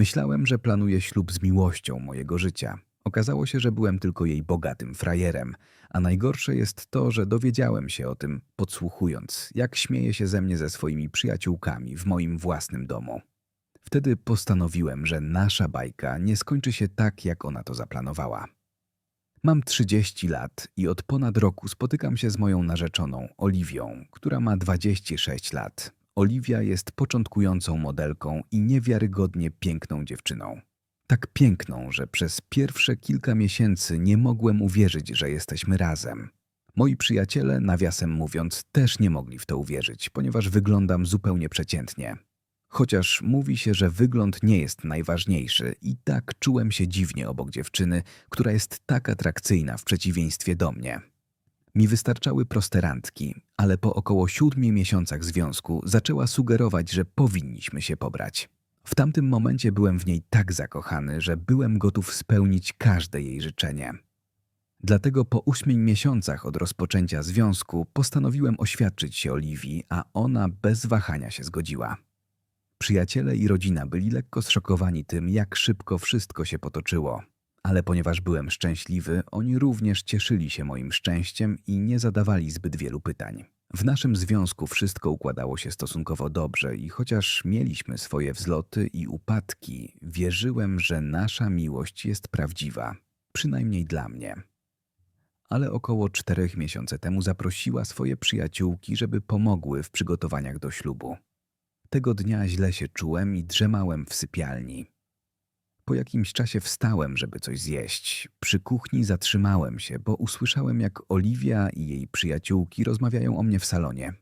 Myślałem, że planuje ślub z miłością mojego życia. Okazało się, że byłem tylko jej bogatym frajerem, a najgorsze jest to, że dowiedziałem się o tym, podsłuchując, jak śmieje się ze mnie ze swoimi przyjaciółkami w moim własnym domu. Wtedy postanowiłem, że nasza bajka nie skończy się tak, jak ona to zaplanowała. Mam 30 lat i od ponad roku spotykam się z moją narzeczoną, Oliwią, która ma 26 lat. Oliwia jest początkującą modelką i niewiarygodnie piękną dziewczyną. Tak piękną, że przez pierwsze kilka miesięcy nie mogłem uwierzyć, że jesteśmy razem. Moi przyjaciele, nawiasem mówiąc, też nie mogli w to uwierzyć, ponieważ wyglądam zupełnie przeciętnie. Chociaż mówi się, że wygląd nie jest najważniejszy, i tak czułem się dziwnie obok dziewczyny, która jest tak atrakcyjna w przeciwieństwie do mnie. Mi wystarczały proste randki, ale po około siódmiu miesiącach związku zaczęła sugerować, że powinniśmy się pobrać. W tamtym momencie byłem w niej tak zakochany, że byłem gotów spełnić każde jej życzenie. Dlatego po ósmiu miesiącach od rozpoczęcia związku postanowiłem oświadczyć się Oliwii, a ona bez wahania się zgodziła. Przyjaciele i rodzina byli lekko zszokowani tym, jak szybko wszystko się potoczyło. Ale ponieważ byłem szczęśliwy, oni również cieszyli się moim szczęściem i nie zadawali zbyt wielu pytań. W naszym związku wszystko układało się stosunkowo dobrze i chociaż mieliśmy swoje wzloty i upadki, wierzyłem, że nasza miłość jest prawdziwa, przynajmniej dla mnie. Ale około czterech miesięcy temu zaprosiła swoje przyjaciółki, żeby pomogły w przygotowaniach do ślubu. Tego dnia źle się czułem i drzemałem w sypialni. Po jakimś czasie wstałem, żeby coś zjeść. Przy kuchni zatrzymałem się, bo usłyszałem, jak Oliwia i jej przyjaciółki rozmawiają o mnie w salonie.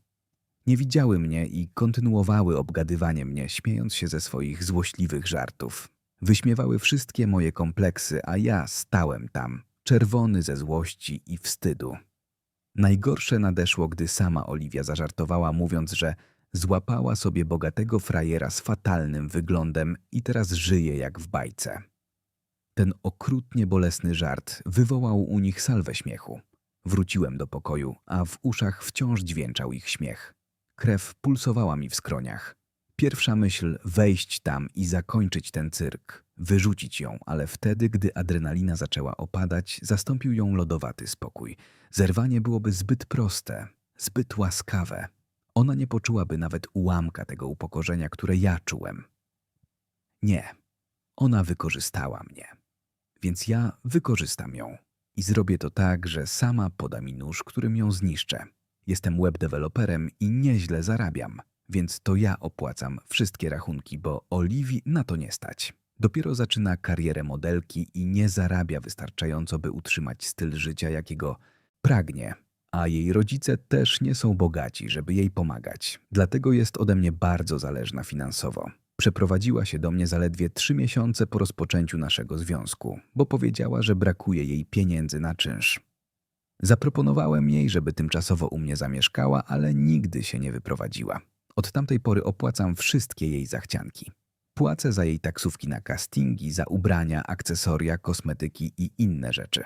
Nie widziały mnie i kontynuowały obgadywanie mnie, śmiejąc się ze swoich złośliwych żartów. Wyśmiewały wszystkie moje kompleksy, a ja stałem tam, czerwony ze złości i wstydu. Najgorsze nadeszło, gdy sama Oliwia zażartowała, mówiąc, że Złapała sobie bogatego frajera z fatalnym wyglądem i teraz żyje jak w bajce. Ten okrutnie bolesny żart wywołał u nich salwę śmiechu. Wróciłem do pokoju, a w uszach wciąż dźwięczał ich śmiech. Krew pulsowała mi w skroniach. Pierwsza myśl wejść tam i zakończyć ten cyrk, wyrzucić ją, ale wtedy, gdy adrenalina zaczęła opadać, zastąpił ją lodowaty spokój. Zerwanie byłoby zbyt proste, zbyt łaskawe ona nie poczułaby nawet ułamka tego upokorzenia, które ja czułem. Nie, ona wykorzystała mnie. Więc ja wykorzystam ją i zrobię to tak, że sama poda mi nóż, którym ją zniszczę. Jestem webdeveloperem i nieźle zarabiam, więc to ja opłacam wszystkie rachunki, bo Oliwii na to nie stać. Dopiero zaczyna karierę modelki i nie zarabia wystarczająco, by utrzymać styl życia, jakiego pragnie a jej rodzice też nie są bogaci, żeby jej pomagać. Dlatego jest ode mnie bardzo zależna finansowo. Przeprowadziła się do mnie zaledwie trzy miesiące po rozpoczęciu naszego związku, bo powiedziała, że brakuje jej pieniędzy na czynsz. Zaproponowałem jej, żeby tymczasowo u mnie zamieszkała, ale nigdy się nie wyprowadziła. Od tamtej pory opłacam wszystkie jej zachcianki. Płacę za jej taksówki na castingi, za ubrania, akcesoria, kosmetyki i inne rzeczy.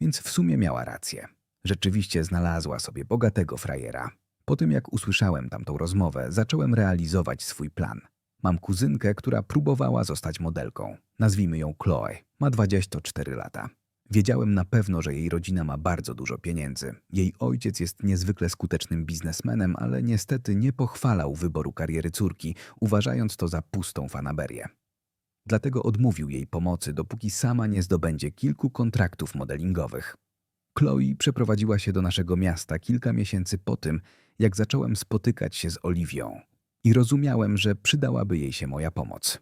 Więc w sumie miała rację. Rzeczywiście znalazła sobie bogatego frajera. Po tym jak usłyszałem tamtą rozmowę, zacząłem realizować swój plan. Mam kuzynkę, która próbowała zostać modelką. Nazwijmy ją Chloe. Ma 24 lata. Wiedziałem na pewno, że jej rodzina ma bardzo dużo pieniędzy. Jej ojciec jest niezwykle skutecznym biznesmenem, ale niestety nie pochwalał wyboru kariery córki, uważając to za pustą fanaberię. Dlatego odmówił jej pomocy, dopóki sama nie zdobędzie kilku kontraktów modelingowych. Chloe przeprowadziła się do naszego miasta kilka miesięcy po tym, jak zacząłem spotykać się z Oliwią i rozumiałem, że przydałaby jej się moja pomoc.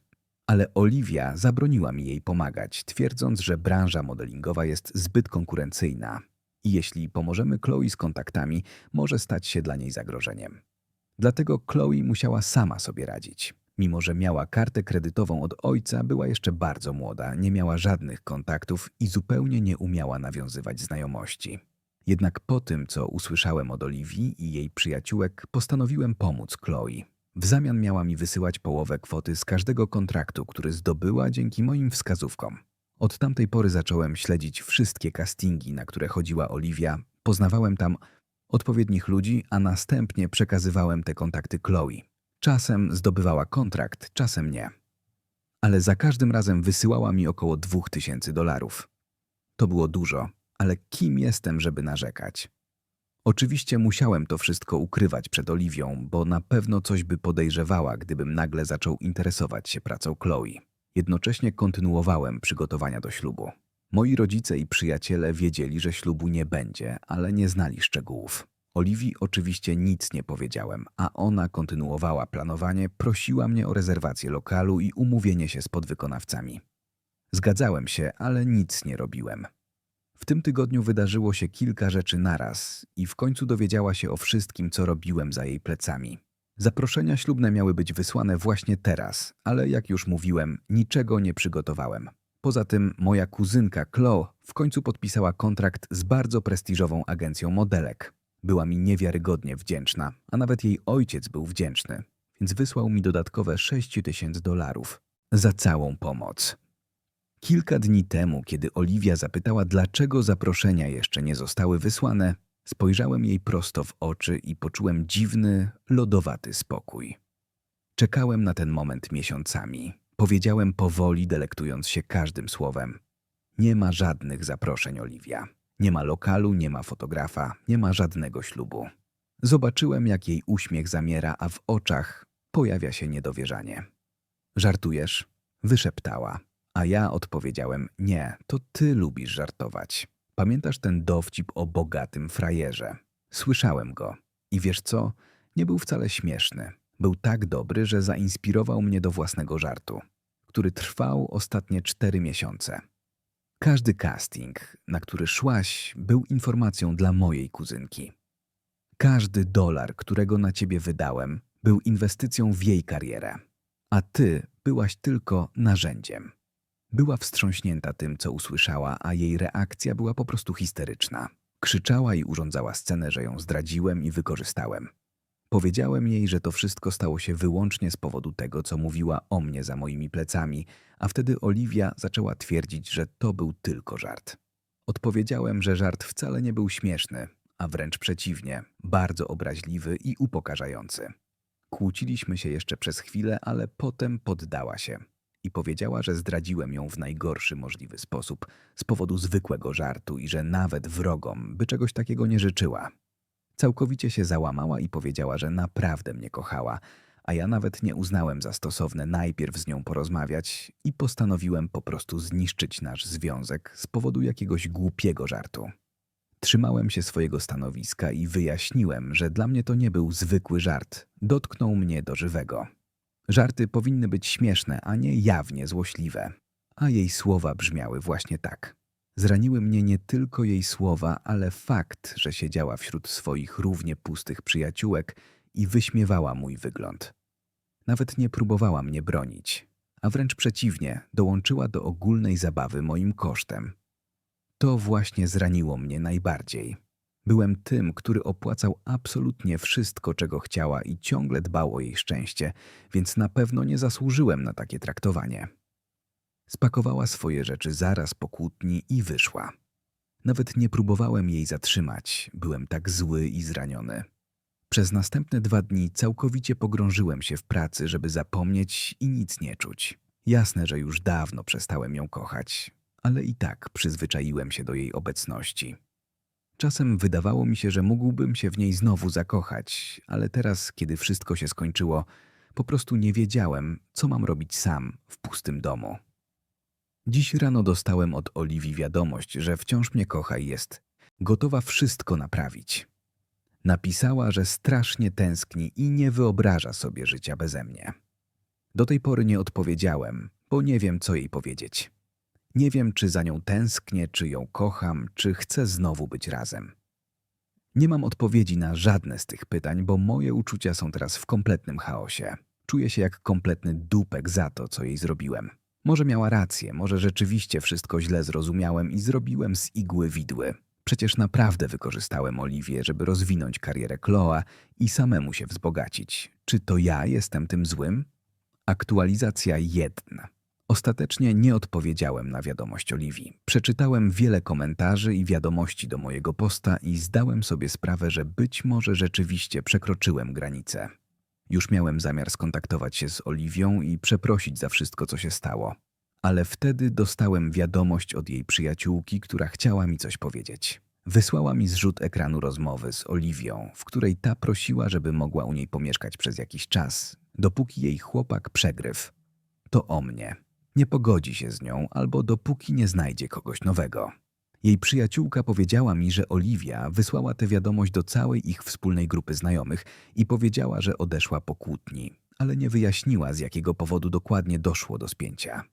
Ale Oliwia zabroniła mi jej pomagać, twierdząc, że branża modelingowa jest zbyt konkurencyjna i jeśli pomożemy Chloe z kontaktami, może stać się dla niej zagrożeniem. Dlatego Chloe musiała sama sobie radzić. Mimo, że miała kartę kredytową od ojca, była jeszcze bardzo młoda, nie miała żadnych kontaktów i zupełnie nie umiała nawiązywać znajomości. Jednak po tym, co usłyszałem od Oliwii i jej przyjaciółek, postanowiłem pomóc Chloe. W zamian miała mi wysyłać połowę kwoty z każdego kontraktu, który zdobyła dzięki moim wskazówkom. Od tamtej pory zacząłem śledzić wszystkie castingi, na które chodziła Oliwia, poznawałem tam odpowiednich ludzi, a następnie przekazywałem te kontakty Chloe. Czasem zdobywała kontrakt, czasem nie. ale za każdym razem wysyłała mi około 2000 dolarów. To było dużo, ale kim jestem, żeby narzekać? Oczywiście musiałem to wszystko ukrywać przed Oliwią, bo na pewno coś by podejrzewała, gdybym nagle zaczął interesować się pracą Chloe. Jednocześnie kontynuowałem przygotowania do ślubu. Moi rodzice i przyjaciele wiedzieli, że ślubu nie będzie, ale nie znali szczegółów. Oliwii oczywiście nic nie powiedziałem, a ona kontynuowała planowanie, prosiła mnie o rezerwację lokalu i umówienie się z podwykonawcami. Zgadzałem się, ale nic nie robiłem. W tym tygodniu wydarzyło się kilka rzeczy naraz i w końcu dowiedziała się o wszystkim, co robiłem za jej plecami. Zaproszenia ślubne miały być wysłane właśnie teraz, ale jak już mówiłem, niczego nie przygotowałem. Poza tym moja kuzynka Chloe w końcu podpisała kontrakt z bardzo prestiżową agencją modelek. Była mi niewiarygodnie wdzięczna, a nawet jej ojciec był wdzięczny, więc wysłał mi dodatkowe 6 tysięcy dolarów za całą pomoc. Kilka dni temu, kiedy Oliwia zapytała, dlaczego zaproszenia jeszcze nie zostały wysłane, spojrzałem jej prosto w oczy i poczułem dziwny, lodowaty spokój. Czekałem na ten moment miesiącami. Powiedziałem powoli, delektując się każdym słowem. Nie ma żadnych zaproszeń, Oliwia. Nie ma lokalu, nie ma fotografa, nie ma żadnego ślubu. Zobaczyłem, jak jej uśmiech zamiera, a w oczach pojawia się niedowierzanie. Żartujesz? Wyszeptała. A ja odpowiedziałem, nie, to ty lubisz żartować. Pamiętasz ten dowcip o bogatym frajerze? Słyszałem go. I wiesz co? Nie był wcale śmieszny. Był tak dobry, że zainspirował mnie do własnego żartu, który trwał ostatnie cztery miesiące. Każdy casting, na który szłaś, był informacją dla mojej kuzynki. Każdy dolar, którego na ciebie wydałem, był inwestycją w jej karierę, a ty byłaś tylko narzędziem. Była wstrząśnięta tym, co usłyszała, a jej reakcja była po prostu histeryczna. Krzyczała i urządzała scenę, że ją zdradziłem i wykorzystałem. Powiedziałem jej, że to wszystko stało się wyłącznie z powodu tego, co mówiła o mnie za moimi plecami, a wtedy Oliwia zaczęła twierdzić, że to był tylko żart. Odpowiedziałem, że żart wcale nie był śmieszny, a wręcz przeciwnie, bardzo obraźliwy i upokarzający. Kłóciliśmy się jeszcze przez chwilę, ale potem poddała się i powiedziała, że zdradziłem ją w najgorszy możliwy sposób z powodu zwykłego żartu i że nawet wrogom by czegoś takiego nie życzyła. Całkowicie się załamała i powiedziała, że naprawdę mnie kochała, a ja nawet nie uznałem za stosowne najpierw z nią porozmawiać i postanowiłem po prostu zniszczyć nasz związek z powodu jakiegoś głupiego żartu. Trzymałem się swojego stanowiska i wyjaśniłem, że dla mnie to nie był zwykły żart, dotknął mnie do żywego. Żarty powinny być śmieszne, a nie jawnie złośliwe. A jej słowa brzmiały właśnie tak. Zraniły mnie nie tylko jej słowa, ale fakt, że siedziała wśród swoich równie pustych przyjaciółek i wyśmiewała mój wygląd. Nawet nie próbowała mnie bronić, a wręcz przeciwnie, dołączyła do ogólnej zabawy moim kosztem. To właśnie zraniło mnie najbardziej. Byłem tym, który opłacał absolutnie wszystko, czego chciała i ciągle dbał o jej szczęście, więc na pewno nie zasłużyłem na takie traktowanie. Spakowała swoje rzeczy zaraz po kłótni i wyszła. Nawet nie próbowałem jej zatrzymać, byłem tak zły i zraniony. Przez następne dwa dni całkowicie pogrążyłem się w pracy, żeby zapomnieć i nic nie czuć. Jasne, że już dawno przestałem ją kochać, ale i tak przyzwyczaiłem się do jej obecności. Czasem wydawało mi się, że mógłbym się w niej znowu zakochać, ale teraz, kiedy wszystko się skończyło, po prostu nie wiedziałem, co mam robić sam w pustym domu. Dziś rano dostałem od Oliwii wiadomość, że wciąż mnie kocha i jest gotowa wszystko naprawić. Napisała, że strasznie tęskni i nie wyobraża sobie życia beze mnie. Do tej pory nie odpowiedziałem, bo nie wiem, co jej powiedzieć. Nie wiem, czy za nią tęsknię, czy ją kocham, czy chcę znowu być razem. Nie mam odpowiedzi na żadne z tych pytań, bo moje uczucia są teraz w kompletnym chaosie. Czuję się jak kompletny dupek za to, co jej zrobiłem. Może miała rację, może rzeczywiście wszystko źle zrozumiałem i zrobiłem z igły widły. Przecież naprawdę wykorzystałem Oliwię, żeby rozwinąć karierę Chloa i samemu się wzbogacić. Czy to ja jestem tym złym? Aktualizacja 1. Ostatecznie nie odpowiedziałem na wiadomość Oliwii. Przeczytałem wiele komentarzy i wiadomości do mojego posta i zdałem sobie sprawę, że być może rzeczywiście przekroczyłem granicę. Już miałem zamiar skontaktować się z Oliwią i przeprosić za wszystko, co się stało. Ale wtedy dostałem wiadomość od jej przyjaciółki, która chciała mi coś powiedzieć. Wysłała mi zrzut ekranu rozmowy z Oliwią, w której ta prosiła, żeby mogła u niej pomieszkać przez jakiś czas, dopóki jej chłopak przegryw. To o mnie. Nie pogodzi się z nią, albo dopóki nie znajdzie kogoś nowego. Jej przyjaciółka powiedziała mi, że Oliwia wysłała tę wiadomość do całej ich wspólnej grupy znajomych i powiedziała, że odeszła po kłótni, ale nie wyjaśniła, z jakiego powodu dokładnie doszło do spięcia.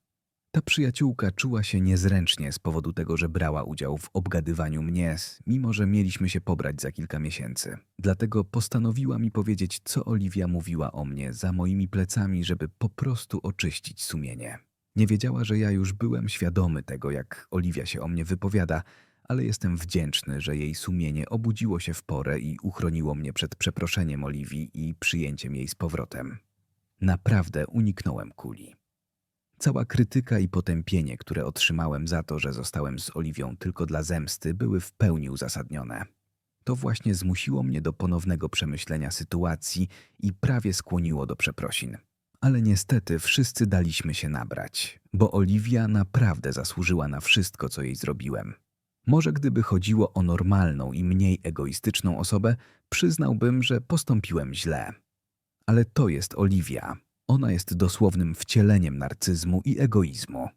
Ta przyjaciółka czuła się niezręcznie z powodu tego, że brała udział w obgadywaniu mnie, mimo że mieliśmy się pobrać za kilka miesięcy. Dlatego postanowiła mi powiedzieć, co Oliwia mówiła o mnie za moimi plecami, żeby po prostu oczyścić sumienie. Nie wiedziała, że ja już byłem świadomy tego, jak Oliwia się o mnie wypowiada, ale jestem wdzięczny, że jej sumienie obudziło się w porę i uchroniło mnie przed przeproszeniem Oliwii i przyjęciem jej z powrotem. Naprawdę uniknąłem kuli. Cała krytyka i potępienie, które otrzymałem za to, że zostałem z Oliwią tylko dla zemsty, były w pełni uzasadnione. To właśnie zmusiło mnie do ponownego przemyślenia sytuacji i prawie skłoniło do przeprosin. Ale niestety wszyscy daliśmy się nabrać, bo Oliwia naprawdę zasłużyła na wszystko, co jej zrobiłem. Może gdyby chodziło o normalną i mniej egoistyczną osobę, przyznałbym, że postąpiłem źle. Ale to jest Oliwia. Ona jest dosłownym wcieleniem narcyzmu i egoizmu.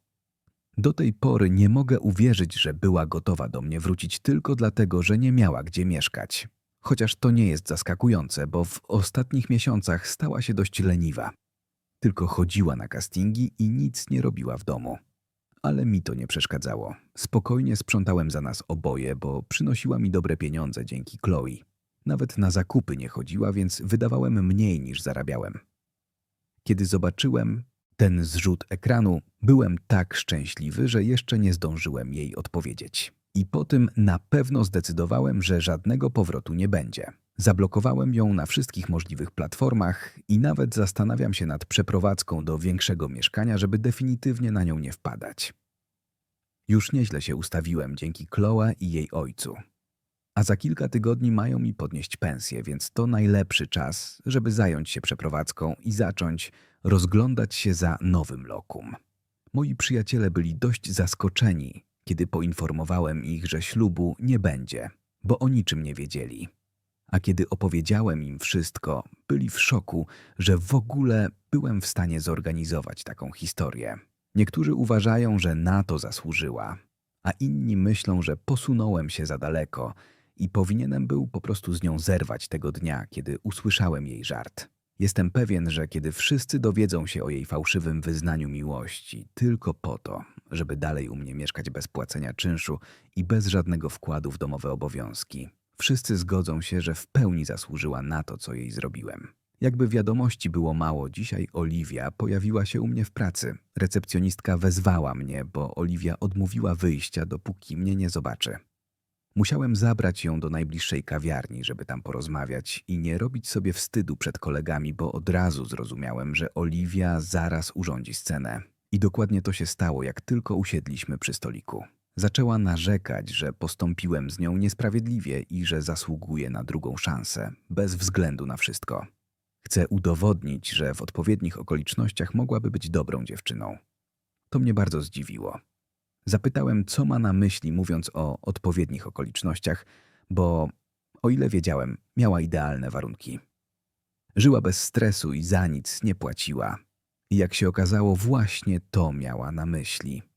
Do tej pory nie mogę uwierzyć, że była gotowa do mnie wrócić tylko dlatego, że nie miała gdzie mieszkać. Chociaż to nie jest zaskakujące, bo w ostatnich miesiącach stała się dość leniwa. Tylko chodziła na castingi i nic nie robiła w domu. Ale mi to nie przeszkadzało. Spokojnie sprzątałem za nas oboje, bo przynosiła mi dobre pieniądze dzięki Chloe. Nawet na zakupy nie chodziła, więc wydawałem mniej niż zarabiałem. Kiedy zobaczyłem ten zrzut ekranu, byłem tak szczęśliwy, że jeszcze nie zdążyłem jej odpowiedzieć. I po tym na pewno zdecydowałem, że żadnego powrotu nie będzie. Zablokowałem ją na wszystkich możliwych platformach i nawet zastanawiam się nad przeprowadzką do większego mieszkania, żeby definitywnie na nią nie wpadać. Już nieźle się ustawiłem dzięki Chloe i jej ojcu. A za kilka tygodni mają mi podnieść pensję, więc to najlepszy czas, żeby zająć się przeprowadzką i zacząć rozglądać się za nowym lokum. Moi przyjaciele byli dość zaskoczeni, kiedy poinformowałem ich, że ślubu nie będzie, bo o niczym nie wiedzieli. A kiedy opowiedziałem im wszystko, byli w szoku, że w ogóle byłem w stanie zorganizować taką historię. Niektórzy uważają, że na to zasłużyła, a inni myślą, że posunąłem się za daleko i powinienem był po prostu z nią zerwać tego dnia, kiedy usłyszałem jej żart. Jestem pewien, że kiedy wszyscy dowiedzą się o jej fałszywym wyznaniu miłości, tylko po to, żeby dalej u mnie mieszkać bez płacenia czynszu i bez żadnego wkładu w domowe obowiązki, wszyscy zgodzą się, że w pełni zasłużyła na to, co jej zrobiłem. Jakby wiadomości było mało, dzisiaj Oliwia pojawiła się u mnie w pracy. Recepcjonistka wezwała mnie, bo Oliwia odmówiła wyjścia, dopóki mnie nie zobaczy. Musiałem zabrać ją do najbliższej kawiarni, żeby tam porozmawiać i nie robić sobie wstydu przed kolegami, bo od razu zrozumiałem, że Oliwia zaraz urządzi scenę. I dokładnie to się stało, jak tylko usiedliśmy przy stoliku. Zaczęła narzekać, że postąpiłem z nią niesprawiedliwie i że zasługuje na drugą szansę, bez względu na wszystko. Chcę udowodnić, że w odpowiednich okolicznościach mogłaby być dobrą dziewczyną. To mnie bardzo zdziwiło. Zapytałem, co ma na myśli, mówiąc o odpowiednich okolicznościach, bo o ile wiedziałem, miała idealne warunki. Żyła bez stresu i za nic nie płaciła. I jak się okazało, właśnie to miała na myśli.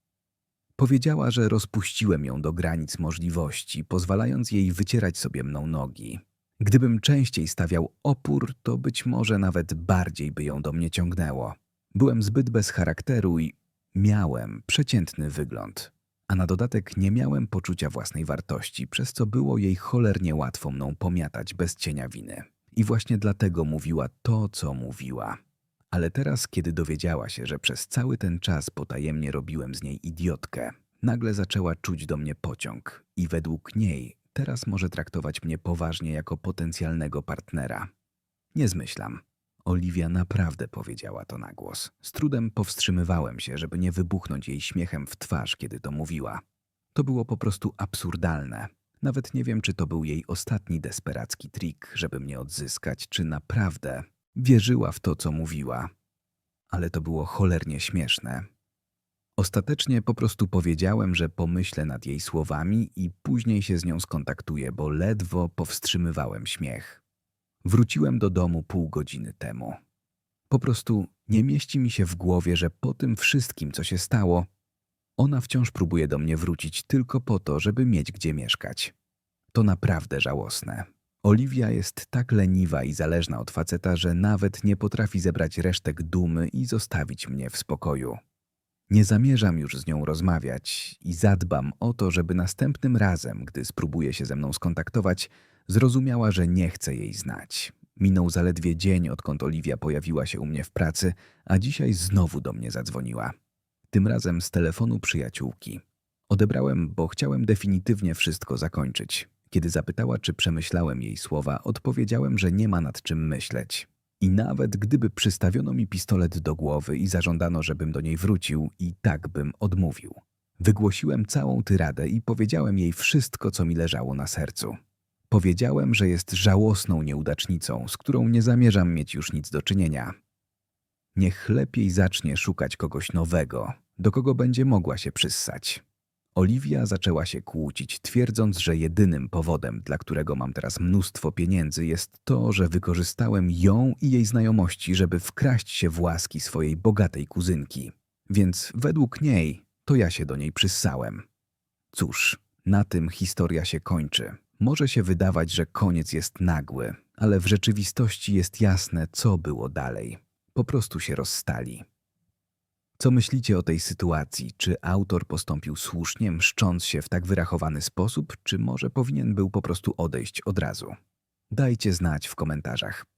Powiedziała, że rozpuściłem ją do granic możliwości, pozwalając jej wycierać sobie mną nogi. Gdybym częściej stawiał opór, to być może nawet bardziej by ją do mnie ciągnęło. Byłem zbyt bez charakteru i miałem przeciętny wygląd. A na dodatek nie miałem poczucia własnej wartości, przez co było jej cholernie łatwo mną pomiatać bez cienia winy. I właśnie dlatego mówiła to, co mówiła. Ale teraz, kiedy dowiedziała się, że przez cały ten czas potajemnie robiłem z niej idiotkę, nagle zaczęła czuć do mnie pociąg i według niej teraz może traktować mnie poważnie jako potencjalnego partnera. Nie zmyślam. Oliwia naprawdę powiedziała to na głos. Z trudem powstrzymywałem się, żeby nie wybuchnąć jej śmiechem w twarz, kiedy to mówiła. To było po prostu absurdalne. Nawet nie wiem, czy to był jej ostatni desperacki trik, żeby mnie odzyskać, czy naprawdę Wierzyła w to, co mówiła. Ale to było cholernie śmieszne. Ostatecznie po prostu powiedziałem, że pomyślę nad jej słowami i później się z nią skontaktuję, bo ledwo powstrzymywałem śmiech. Wróciłem do domu pół godziny temu. Po prostu nie mieści mi się w głowie, że po tym wszystkim, co się stało, ona wciąż próbuje do mnie wrócić tylko po to, żeby mieć gdzie mieszkać. To naprawdę żałosne. Oliwia jest tak leniwa i zależna od faceta, że nawet nie potrafi zebrać resztek dumy i zostawić mnie w spokoju. Nie zamierzam już z nią rozmawiać i zadbam o to, żeby następnym razem, gdy spróbuje się ze mną skontaktować, zrozumiała, że nie chcę jej znać. Minął zaledwie dzień, odkąd Oliwia pojawiła się u mnie w pracy, a dzisiaj znowu do mnie zadzwoniła. Tym razem z telefonu przyjaciółki. Odebrałem, bo chciałem definitywnie wszystko zakończyć. Kiedy zapytała, czy przemyślałem jej słowa, odpowiedziałem, że nie ma nad czym myśleć. I nawet gdyby przystawiono mi pistolet do głowy i zażądano, żebym do niej wrócił, i tak bym odmówił. Wygłosiłem całą tyradę i powiedziałem jej wszystko, co mi leżało na sercu. Powiedziałem, że jest żałosną nieudacznicą, z którą nie zamierzam mieć już nic do czynienia. Niech lepiej zacznie szukać kogoś nowego, do kogo będzie mogła się przyssać. Oliwia zaczęła się kłócić, twierdząc, że jedynym powodem, dla którego mam teraz mnóstwo pieniędzy, jest to, że wykorzystałem ją i jej znajomości, żeby wkraść się w łaski swojej bogatej kuzynki. Więc według niej to ja się do niej przyssałem. Cóż, na tym historia się kończy. Może się wydawać, że koniec jest nagły, ale w rzeczywistości jest jasne, co było dalej. Po prostu się rozstali. Co myślicie o tej sytuacji? Czy autor postąpił słusznie, mszcząc się w tak wyrachowany sposób, czy może powinien był po prostu odejść od razu? Dajcie znać w komentarzach.